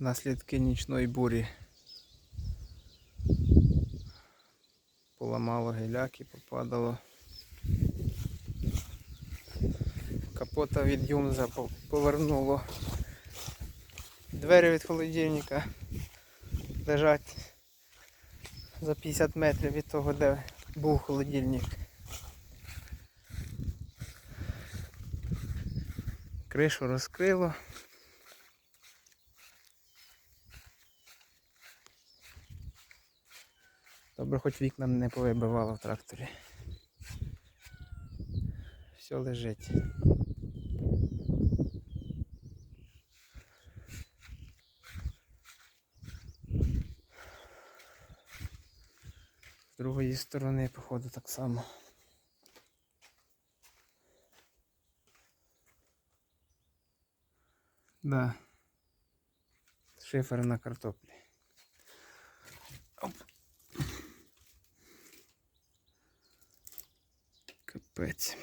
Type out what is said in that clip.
наслідки нічної бурі. Поламало гіляки, попадало. Капота від Юмза повернуло. Двері від холодильника лежать за 50 метрів від того, де був холодильник. Кришу розкрило. Добре, хоч вікна не повибивало в тракторі. Все лежить. З другої сторони, походу, так само. Да. Шифер на картоплі. Капець.